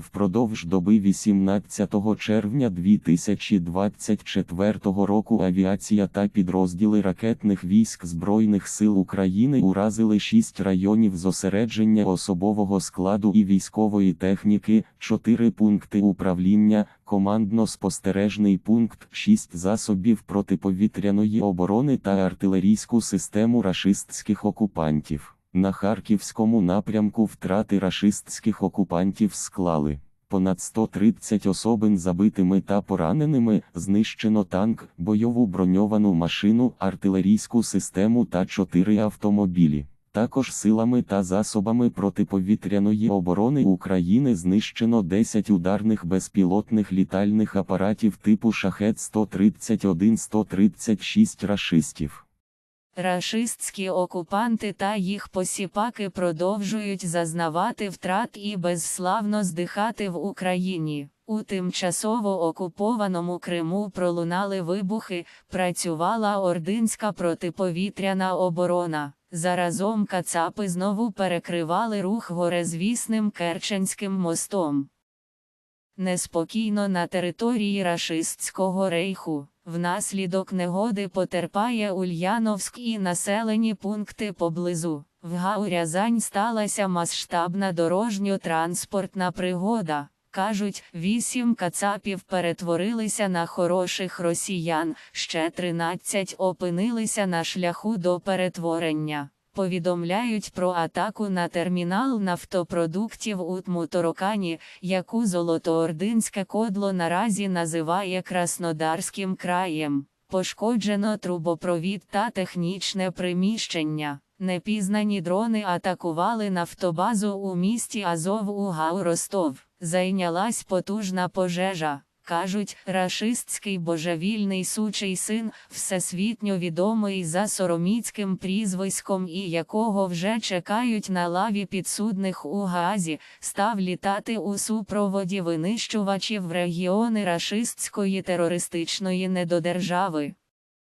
Впродовж доби 18 червня 2024 року авіація та підрозділи ракетних військ Збройних сил України уразили 6 районів зосередження особового складу і військової техніки, 4 пункти управління, командно-спостережний пункт, 6 засобів протиповітряної оборони та артилерійську систему рашистських окупантів. На харківському напрямку втрати рашистських окупантів склали. Понад 130 особин забитими та пораненими, знищено танк, бойову броньовану машину, артилерійську систему та 4 автомобілі. Також силами та засобами протиповітряної оборони України знищено 10 ударних безпілотних літальних апаратів типу Шахет 131-136 рашистів. Рашистські окупанти та їх посіпаки продовжують зазнавати втрат і безславно здихати в Україні. У тимчасово окупованому Криму пролунали вибухи, працювала ординська протиповітряна оборона. Заразом кацапи знову перекривали рух горезвісним Керченським мостом. Неспокійно на території рашистського рейху. Внаслідок негоди потерпає Ульяновськ і населені пункти поблизу. В Гау-Рязань сталася масштабна дорожньо-транспортна пригода. Кажуть, вісім кацапів перетворилися на хороших росіян, ще 13 опинилися на шляху до перетворення. Повідомляють про атаку на термінал нафтопродуктів у Тмуторокані, яку Золотоординське кодло наразі називає Краснодарським краєм. Пошкоджено трубопровід та технічне приміщення. Непізнані дрони атакували нафтобазу у місті Азов у Гау-Ростов. Зайнялась потужна пожежа. Кажуть, рашистський божевільний сучий син, всесвітньо відомий за сороміцьким прізвиськом і якого вже чекають на лаві підсудних у Гаазі, став літати у супроводі винищувачів в регіони рашистської терористичної недодержави.